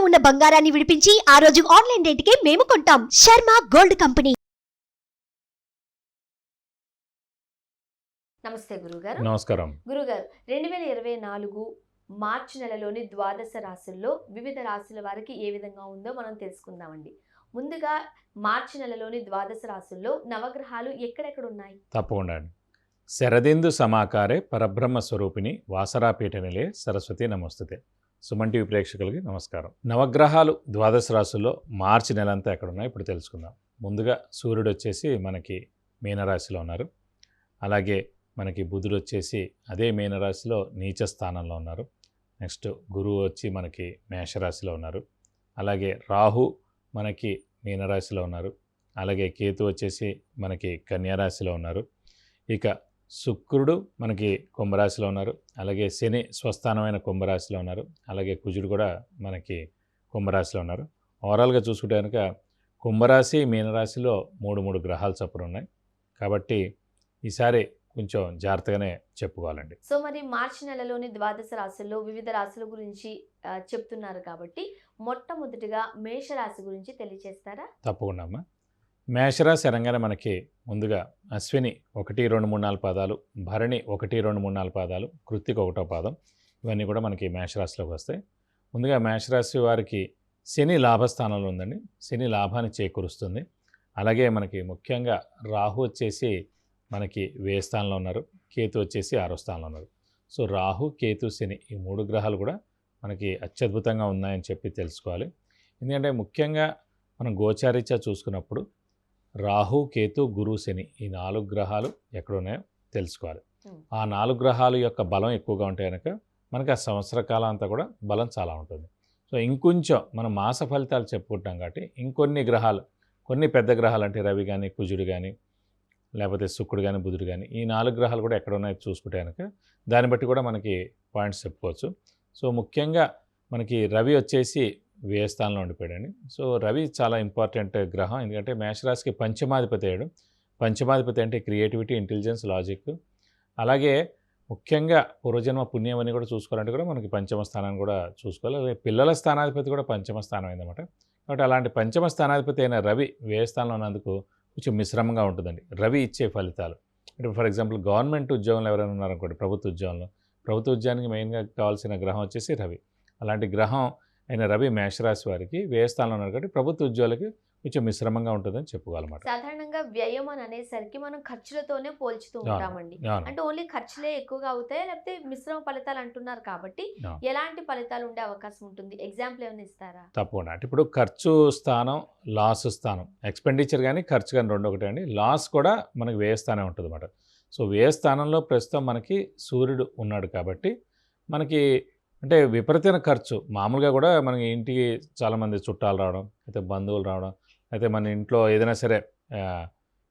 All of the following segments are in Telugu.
ఉన్న బంగారాన్ని విడిపించి ఆ రోజు ఆన్లైన్ రేటుకే మేము కొంటాం. Sharma gold company. నమస్తే గురుగారు. నమస్కారం. గురుగారు రెండు వేల ఇరవై నాలుగు మార్చి నెలలోని ద్వాదశ రాశుల్లో వివిధ రాశుల వారికి ఏ విధంగా ఉందో మనం తెలుసుకుందామండి. ముందుగా మార్చి నెలలోని ద్వాదశ రాశుల్లో నవగ్రహాలు ఎక్కడెక్కడ ఉన్నాయి? తప్పకుండా అండి. శరదిందు సమాకారే పరబ్రహ్మ స్వరూపిణి వాసరాపీఠ నిలే సరస్వతి నమస్తుతే. సుమన్ టీవీ ప్రేక్షకులకి నమస్కారం. నవగ్రహాలు ద్వాదశ రాశుల్లో మార్చి నెలంతా ఎక్కడ ఉన్నాయో ఇప్పుడు తెలుసుకుందాం. ముందుగా సూర్యుడు వచ్చేసి మనకి మీనరాశిలో ఉన్నారు. అలాగే మనకి బుధుడు వచ్చేసి అదే మీనరాశిలో నీచ స్థానంలో ఉన్నారు. నెక్స్ట్ గురువు వచ్చి మనకి మేషరాశిలో ఉన్నారు. అలాగే రాహు మనకి మీనరాశిలో ఉన్నారు. అలాగే కేతు వచ్చేసి మనకి కన్యారాశిలో ఉన్నారు. ఇక శుక్రుడు మనకి కుంభరాశిలో ఉన్నారు. అలాగే శని స్వస్థానమైన కుంభరాశిలో ఉన్నారు. అలాగే కుజుడు కూడా మనకి కుంభరాశిలో ఉన్నారు. ఓవరాల్గా చూసుకుంటే కనుక కుంభరాశి మీనరాశిలో మూడు మూడు గ్రహాలు చప్పున ఉన్నాయి. కాబట్టి ఈసారి కొంచెం జాగ్రత్తగానే చెప్పుకోవాలండి. సో మరి మార్చి నెలలోని ద్వాదశ రాశుల్లో వివిధ రాశుల గురించి చెప్తున్నారు కాబట్టి మొట్టమొదటిగా మేషరాశి గురించి తెలియచేస్తారా? తప్పకుండా అమ్మా. మేషరాశి అనగానే మనకి ముందుగా అశ్విని ఒకటి రెండు మూడు నాలుగు పాదాలు భరణి ఒకటి రెండు మూడు నాలుగు పాదాలు కృత్తిక ఒకటో పాదం ఇవన్నీ కూడా మనకి మేషరాశిలోకి వస్తాయి. ముందుగా మేషరాశి వారికి శని లాభస్థానంలో ఉందండి. శని లాభాన్ని చేకూరుస్తుంది. అలాగే మనకి ముఖ్యంగా రాహు వచ్చేసి మనకి వేయ స్థానంలో ఉన్నారు. కేతు వచ్చేసి ఆరో స్థానంలో ఉన్నారు. సో రాహు కేతు శని ఈ మూడు గ్రహాలు కూడా మనకి అత్యద్భుతంగా ఉన్నాయని చెప్పి తెలుసుకోవాలి. ఎందుకంటే ముఖ్యంగా మనం గోచారీత్యా చూసుకున్నప్పుడు రాహు కేతు గురు శని ఈ నాలుగు గ్రహాలు ఎక్కడున్నాయో తెలుసుకోవాలి. ఆ నాలుగు గ్రహాల యొక్క బలం ఎక్కువగా ఉంటే కనుక మనకి ఆ సంవత్సర కాలం అంతా కూడా బలం చాలా ఉంటుంది. సో ఇంకొంచెం మనం మాస ఫలితాలు చెప్పుకుంటాం కాబట్టి ఇంకొన్ని గ్రహాలు కొన్ని పెద్ద గ్రహాలు అంటే రవి కానీ కుజుడు కానీ లేకపోతే శుక్రుడు కానీ బుధుడు కానీ ఈ నాలుగు గ్రహాలు కూడా ఎక్కడ ఉన్నాయో చూసుకుంటే కనుక దాన్ని బట్టి కూడా మనకి పాయింట్స్ చెప్పుకోవచ్చు. సో ముఖ్యంగా మనకి రవి వచ్చేసి వ్యయ స్థానంలో ఉండిపోయాడండి సో రవి చాలా ఇంపార్టెంట్ గ్రహం. ఎందుకంటే మేషరాశికి పంచమాధిపతి అయ్యాడు. పంచమాధిపతి అంటే క్రియేటివిటీ ఇంటెలిజెన్స్ లాజిక్. అలాగే ముఖ్యంగా పూర్వజన్మ పుణ్యం అని కూడా చూసుకోవాలంటే కూడా మనకి పంచమ స్థానాన్ని కూడా చూసుకోవాలి. అలాగే పిల్లల స్థానాధిపతి కూడా పంచమ స్థానం అయిందన్నమాట. కాబట్టి అలాంటి పంచమ స్థానాధిపతి అయిన రవి వ్యయ స్థానంలో ఉన్నందుకు కొంచెం మిశ్రమంగా ఉంటుందండి. రవి ఇచ్చే ఫలితాలు. అంటే ఫర్ ఎగ్జాంపుల్ గవర్నమెంట్ ఉద్యోగంలో ఎవరైనా ఉన్నారనుకోండి ప్రభుత్వ ఉద్యోగంలో. ప్రభుత్వ ఉద్యోగానికి మెయిన్గా కావాల్సిన గ్రహం వచ్చేసి రవి. అలాంటి గ్రహం అయిన రవి మేషరాశి వారికి వ్యయ స్థానంలో ఉన్నారు కాబట్టి ప్రభుత్వ ఉద్యోగులకి కొంచెం మిశ్రమంగా ఉంటుందని చెప్పుకోవాలన్నమాట. సాధారణంగా వ్యయం అని అనేసరికి మనం ఖర్చులతోనే పోల్చుతూ. ఉంటామండి. అంటే ఓన్లీ ఖర్చులే ఎక్కువగా అవుతాయి? లేకపోతే మిశ్రమ ఫలితాలు అంటున్నారు కాబట్టి. ఎలాంటి ఫలితాలు ఉండే అవకాశం ఉంటుంది? ఎగ్జాంపుల్ ఏమైనా ఇస్తారా? తప్పకుండా. అంటే ఇప్పుడు ఖర్చు స్థానం లాస్ స్థానం ఎక్స్పెండిచర్ కానీ ఖర్చు కానీ రెండు ఒకటే అండి. లాస్ కూడా మనకి వ్యయ స్థానం ఉంటుంది అన్నమాట సో వ్యయ స్థానంలో ప్రస్తుతం మనకి సూర్యుడు ఉన్నాడు కాబట్టి మనకి అంటే విపరీతమైన ఖర్చు. మామూలుగా కూడా మనకి ఇంటికి చాలామంది చుట్టాలు రావడం అయితే బంధువులు రావడం అయితే మన ఇంట్లో ఏదైనా సరే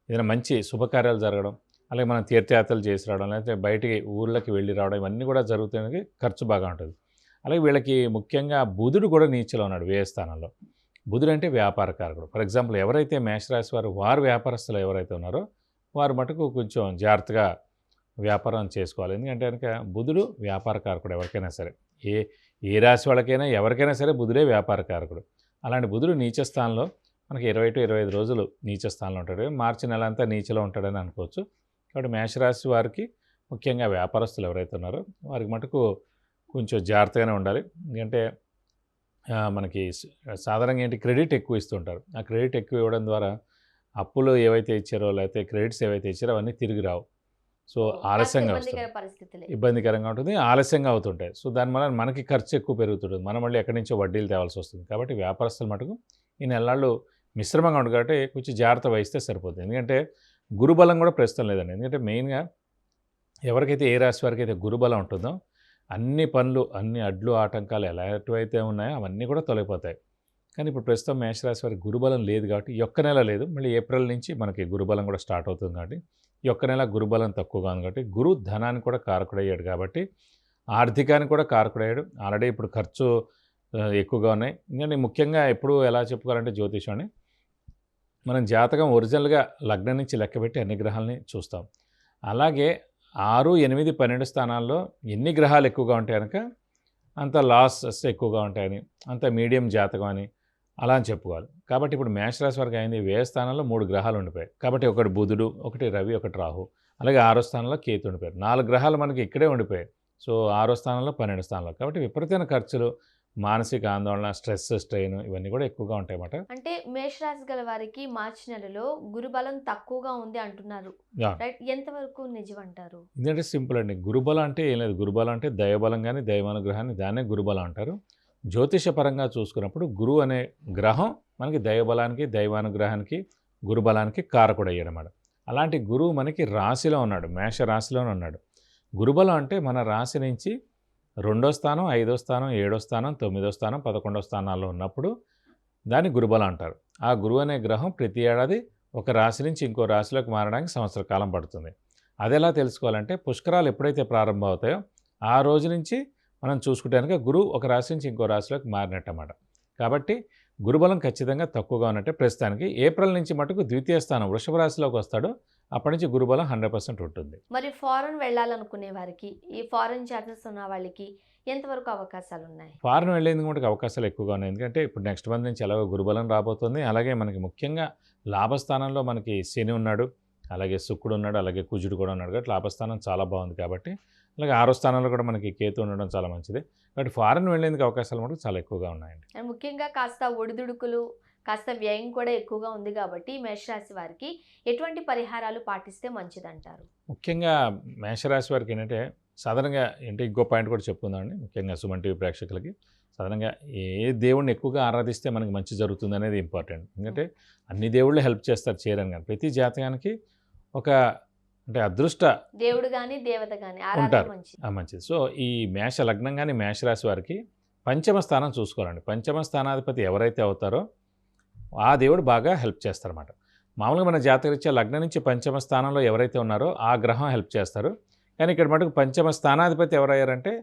ఏదైనా మంచి శుభకార్యాలు జరగడం అలాగే మనం తీర్థయాత్రలు చేసి రావడం లేకపోతే బయటికి ఊర్లకి వెళ్ళి రావడం ఇవన్నీ కూడా జరుగుతాయి ఖర్చు బాగా ఉంటుంది. అలాగే వీళ్ళకి ముఖ్యంగా బుధుడు కూడా నీచలో ఉన్నాడు వ్యయస్థానంలో బుధుడు అంటే వ్యాపారకారకుడు. ఫర్ ఎగ్జాంపుల్ ఎవరైతే మేషరాశి వారు వారు వ్యాపారస్తులు ఎవరైతే ఉన్నారో వారు మటుకు కొంచెం జాగ్రత్తగా వ్యాపారం చేసుకోవాలి. ఎందుకంటే కనుక బుధుడు వ్యాపారకారకుడు ఎవరికైనా సరే. ఏ ఏ రాశి వాళ్ళకైనా ఎవరికైనా సరే బుధుడే వ్యాపార కారకుడు అలాంటి బుధుడు నీచ స్థానంలో మనకి ఇరవై టు ఇరవై ఐదు రోజులు నీచ స్థానంలో ఉంటాడు. మార్చి నెల అంతా నీచలో ఉంటాడని అనుకోవచ్చు. కాబట్టి మేషరాశి వారికి ముఖ్యంగా వ్యాపారస్తులు ఎవరైతే ఉన్నారో వారికి మటుకు కొంచెం జాగ్రత్తగానే ఉండాలి. ఎందుకంటే మనకి సాధారణంగా ఏంటి క్రెడిట్ ఎక్కువ ఇస్తుంటారు. ఆ క్రెడిట్ ఎక్కువ ఇవ్వడం ద్వారా అప్పులు ఏవైతే ఇచ్చారో లేకపోతే క్రెడిట్స్ ఏవైతే ఇచ్చారో అవన్నీ తిరిగి రావు. సో ఆలస్యంగా వస్తుంది. ఇబ్బందికరంగా ఉంటుంది ఆలస్యంగా అవుతుంటాయి. సో దానివల్ల మనకి ఖర్చు ఎక్కువ పెరుగుతుంటుంది. మనం మళ్ళీ ఎక్కడి నుంచో వడ్డీలు తేవాల్సి వస్తుంది. కాబట్టి వ్యాపారస్తుల మటుకు ఈ నెలలు మిశ్రమంగా ఉంటుంది కాబట్టి కొంచెం జాగ్రత్త వహిస్తే సరిపోతుంది. ఎందుకంటే గురుబలం కూడా ప్రస్తుతం లేదండి. ఎందుకంటే మెయిన్గా ఎవరికైతే ఏ రాశి వారికి అయితే గురుబలం ఉంటుందో అన్ని పనులు అన్ని అడ్లు ఆటంకాలు ఎలాంటివైతే ఉన్నాయో అవన్నీ కూడా తొలగిపోతాయి. కానీ ఇప్పుడు ప్రస్తుతం మేషరాశి వారికి గురుబలం లేదు కాబట్టి ఈ ఒక్క నెల లేదు. మళ్ళీ ఏప్రిల్ నుంచి మనకి గురుబలం కూడా స్టార్ట్ అవుతుంది కాబట్టి ఈ ఒక్క నెల గురుబలం తక్కువగా ఉంది కాబట్టి గురు ధనాన్ని కూడా కారకుడయ్యాడు కాబట్టి ఆర్థికానికి కూడా కారకుడయ్యాడు. ఆల్రెడీ ఇప్పుడు ఖర్చు ఎక్కువగా ఉన్నాయి. ఎందుకంటే ముఖ్యంగా ఎప్పుడు ఎలా చెప్పుకోవాలంటే జ్యోతిషాన్ని మనం జాతకం ఒరిజినల్గా లగ్నం నుంచి లెక్కబెట్టి అన్ని గ్రహాలని చూస్తాం. అలాగే ఆరు ఎనిమిది పన్నెండు స్థానాల్లో ఎన్ని గ్రహాలు ఎక్కువగా ఉంటాయి కనుక అంత లాసెస్ ఎక్కువగా ఉంటాయని అంత మీడియం జాతకం అని అలా అని చెప్పుకోవాలి. కాబట్టి ఇప్పుడు మేషరాశి వరకు అయింది వ్యయ స్థానంలో మూడు గ్రహాలు ఉండిపోయాయి. కాబట్టి ఒకటి బుధుడు ఒకటి రవి ఒకటి రాహు అలాగే ఆరో స్థానంలో కేతు ఉండిపోయారు. నాలుగు గ్రహాలు మనకి ఇక్కడే ఉండిపోయాయి. సో ఆరో స్థానంలో పన్నెండు స్థానంలో. కాబట్టి విపరీతమైన ఖర్చులు మానసిక ఆందోళన స్ట్రెస్ స్ట్రెయిన్ ఇవన్నీ కూడా ఎక్కువగా ఉంటాయి అన్నమాట అంటే మేషరాశి గల వారికి మార్చి నెలలో గురుబలం తక్కువగా ఉంది అంటున్నారు. ఎంతవరకు నిజం అంటారు ఎందుకంటే సింపుల్ అండి. గురుబలం అంటే ఏం లేదు. గురుబలం అంటే దైవబలం కానీ దైవానుగ్రహాన్ని దాన్నే గురుబలం అంటారు. జ్యోతిషపరంగా చూసుకున్నప్పుడు గురువు అనే గ్రహం మనకి దైవబలానికి దైవానుగ్రహానికి గురుబలానికి కారకుడు అలాంటి గురువు మనకి రాశిలో ఉన్నాడు మేష రాశిలోనే ఉన్నాడు. గురుబలం అంటే మన రాశి నుంచి రెండో స్థానం ఐదో స్థానం ఏడో స్థానం తొమ్మిదో స్థానం పదకొండో స్థానాల్లో ఉన్నప్పుడు దాన్ని గురుబలం అంటారు. ఆ గురువు అనే గ్రహం ప్రతి ఏడాది ఒక రాశి నుంచి ఇంకో రాశిలోకి మారడానికి సంవత్సర కాలం పడుతుంది. అది ఎలా తెలుసుకోవాలంటే పుష్కరాలు ఎప్పుడైతే ప్రారంభం అవుతాయో ఆ రోజు నుంచి మనం చూసుకుంటే కనుక గురువు ఒక రాశి నుంచి ఇంకో రాశిలోకి మారినట్టు అన్నమాట కాబట్టి గురుబలం ఖచ్చితంగా తక్కువగా ఉన్నట్టే ప్రస్తుతానికి ఏప్రిల్ నుంచి మటుకు ద్వితీయ స్థానం వృషభ రాశిలోకి వస్తాడు. అప్పటి నుంచి గురుబలం హండ్రెడ్ పర్సెంట్ ఉంటుంది. మరి ఫారెన్ వెళ్ళాలనుకునే వారికి ఈ ఫారెన్ చార్జెస్ ఉన్న వాళ్ళకి ఎంతవరకు అవకాశాలు ఉన్నాయి? ఫారెన్ వెళ్ళేందుకు కూడా అవకాశాలు ఎక్కువగా ఉన్నాయి. ఎందుకంటే ఇప్పుడు నెక్స్ట్ మంత్ నుంచి ఎలాగో గురుబలం రాబోతుంది. అలాగే మనకి ముఖ్యంగా లాభస్థానంలో మనకి శని ఉన్నాడు. అలాగే శుక్రుడు ఉన్నాడు. అలాగే కుజుడు కూడా ఉన్నాడు. కాబట్టి లాభస్థానం చాలా బాగుంది కాబట్టి అలాగే ఆరో స్థానంలో కూడా మనకి కేతు ఉండడం చాలా మంచిది. కాబట్టి ఫారెన్ వెళ్ళేందుకు అవకాశాలు మటుకు చాలా ఎక్కువగా ఉన్నాయండి. అండ్ ముఖ్యంగా కాస్త ఒడిదుడుకులు కాస్త వ్యయం కూడా ఎక్కువగా ఉంది కాబట్టి మేషరాశి వారికి ఎటువంటి పరిహారాలు పాటిస్తే మంచిదంటారు? ముఖ్యంగా మేషరాశి వారికి ఏంటంటే సాధారణంగా ఏంటి ఇంకో పాయింట్ కూడా చెప్పుకుందామండి. ముఖ్యంగా సుమన్ టీవీ ప్రేక్షకులకి సాధారణంగా ఏ దేవుడిని ఎక్కువగా ఆరాధిస్తే మనకి మంచి జరుగుతుంది అనేది ఇంపార్టెంట్. ఎందుకంటే అన్ని దేవుళ్ళు హెల్ప్ చేస్తారు చేయరని కానీ ప్రతి జాతకానికి ఒక అంటే అదృష్ట దేవుడు గాని దేవత ఆరాధన ఉంటారు. మంచిది. సో ఈ మేష లగ్నం కానీ మేషరాశి వారికి పంచమ స్థానం చూసుకోవాలండి. పంచమ స్థానాధిపతి ఎవరైతే అవుతారో ఆ దేవుడు బాగా హెల్ప్ చేస్తారన్నమాట. మామూలుగా మన జాతకరీత్యా లగ్నం నుంచి పంచమ స్థానంలో ఎవరైతే ఉన్నారో ఆ గ్రహం హెల్ప్ చేస్తారు. కానీ ఇక్కడ మటుకు పంచమ స్థానాధిపతి ఎవరయ్యారంటే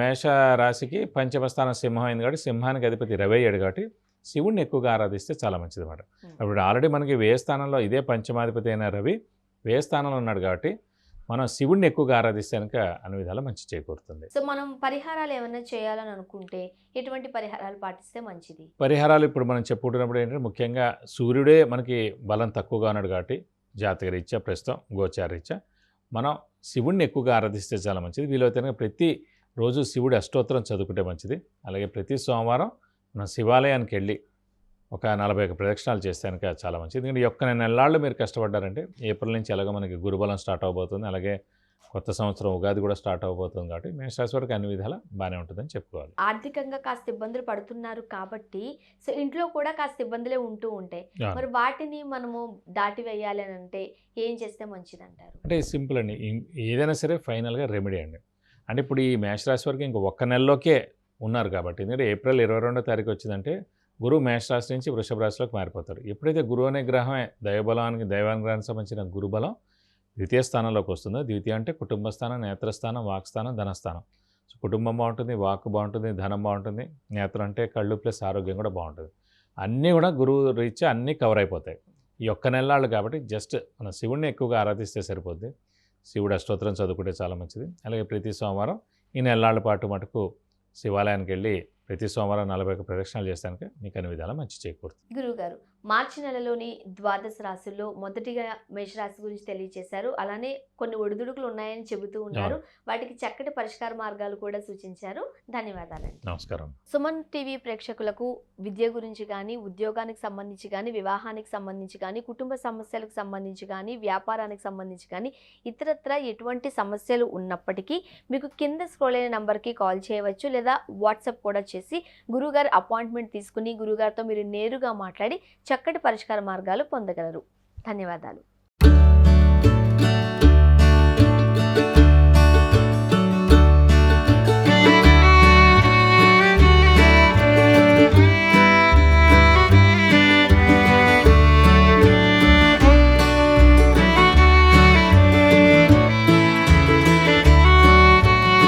మేష రాశికి పంచమ స్థానం సింహం అయింది కాబట్టి సింహానికి అధిపతి రవి అయ్యాడు కాబట్టి శివుణ్ణి ఎక్కువగా ఆరాధిస్తే చాలా మంచిది అన్నమాట. ఇప్పుడు ఆల్రెడీ మనకి వ్యయ స్థానంలో ఇదే పంచమాధిపతి అయిన రవి వ్యయ స్థానంలో ఉన్నాడు కాబట్టి మనం శివుణ్ణి ఎక్కువగా ఆరాధిస్తే కనుక అన్ని విధాలా మంచి చేకూరుతుంది. సో మనం పరిహారాలు ఏమైనా చేయాలని అనుకుంటే ఎటువంటి పరిహారాలు పాటిస్తే మంచిది? పరిహారాలు ఇప్పుడు మనం చెప్పుకుంటున్నప్పుడు ఏంటంటే ముఖ్యంగా సూర్యుడే మనకి బలం తక్కువగా ఉన్నాడు కాబట్టి జాతక రీత్యా ప్రస్తుతం గోచార రీత్యా మనం శివుణ్ణి ఎక్కువగా ఆరాధిస్తే చాలా మంచిది. వీలైతే కనుక ప్రతి రోజు శివుడి అష్టోత్తరం చదువుకుంటే మంచిది. అలాగే ప్రతి సోమవారం మనం శివాలయానికి వెళ్ళి ఒక నలభై ఒక ప్రదక్షిణాలు చేస్తే కనుక చాలా మంచిది. ఎందుకంటే ఒక్క నెలల్లో మీరు కష్టపడ్డారంటే ఏప్రిల్ నుంచి ఎలాగో మనకి గురుబలం స్టార్ట్ అవబోతుంది. అలాగే కొత్త సంవత్సరం ఉగాది కూడా స్టార్ట్ అవబోతుంది కాబట్టి మేషరాశి వరకు అన్ని విధాలా బాగానే ఉంటుందని చెప్పుకోవాలి. ఆర్థికంగా కాస్త ఇబ్బందులు పడుతున్నారు కాబట్టి సో ఇంట్లో కూడా కాస్త ఇబ్బందులే ఉంటూ ఉంటాయి. మరి వాటిని మనము దాటి వేయాలి అని అంటే ఏం చేస్తే మంచిది అంటారు అంటే సింపుల్ అండి. ఏదైనా సరే ఫైనల్గా రెమెడీ అండి. అంటే ఇప్పుడు ఈ మేషరాశి వరకు ఇంక ఒక్క నెలలోకే ఉన్నారు కాబట్టి. ఎందుకంటే ఏప్రిల్ ఇరవై రెండో తారీఖు వచ్చిందంటే గురువు మేషరాశి నుంచి వృషభ రాశిలోకి మారిపోతారు ఎప్పుడైతే గురువు అనే గ్రహమే దైవబలానికి దైవానుగ్రహానికి సంబంధించిన గురుబలం ద్వితీయ స్థానంలోకి వస్తుందో ద్వితీయ అంటే కుటుంబ స్థానం నేత్రస్థానం వాక్స్థానం ధనస్థానం సో కుటుంబం బాగుంటుంది వాక్ బాగుంటుంది ధనం బాగుంటుంది నేత్రం అంటే కళ్ళు ప్లస్ ఆరోగ్యం కూడా బాగుంటుంది. అన్నీ కూడా గురువు రీత్యా అన్నీ కవర్ అయిపోతాయి. ఈ ఒక్క నెలలాళ్ళు కాబట్టి జస్ట్ మన శివుడిని ఎక్కువగా ఆరాధిస్తే సరిపోద్ది. శివుడు అష్టోత్తరం చదువుకుంటే చాలా మంచిది. అలాగే ప్రతి సోమవారం ఈ నెలలాళ్ళ పాటు మటుకు శివాలయానికి వెళ్ళి ప్రతి సోమవారం నలభై ఒక ప్రదక్షిణాలు చేస్తానికి మీకు అన్ని విధాలా మంచి చేకూరుతుంది. గురువుగారు మార్చి నెలలోని ద్వాదశ రాశుల్లో మొదటిగా మేషరాశి గురించి తెలియజేశారు అలానే కొన్ని ఒడిదుడుకులు ఉన్నాయని చెబుతూ ఉన్నారు. వాటికి చక్కటి పరిష్కార మార్గాలు కూడా సూచించారు. ధన్యవాదాలండి. నమస్కారం. సుమన్ టీవీ ప్రేక్షకులకు విద్య గురించి కానీ ఉద్యోగానికి సంబంధించి కానీ వివాహానికి సంబంధించి కానీ కుటుంబ సమస్యలకు సంబంధించి కానీ వ్యాపారానికి సంబంధించి కానీ ఇతరత్ర ఎటువంటి సమస్యలు ఉన్నప్పటికీ మీకు కింద స్క్రోల్ అయిన నంబర్కి కాల్ చేయవచ్చు. లేదా వాట్సాప్ కూడా చేసి గురుగారు అపాయింట్మెంట్ తీసుకుని గురుగారితో మీరు నేరుగా మాట్లాడి చక్కటి పరిష్కార మార్గాలు పొందగలరు. ధన్యవాదాలు.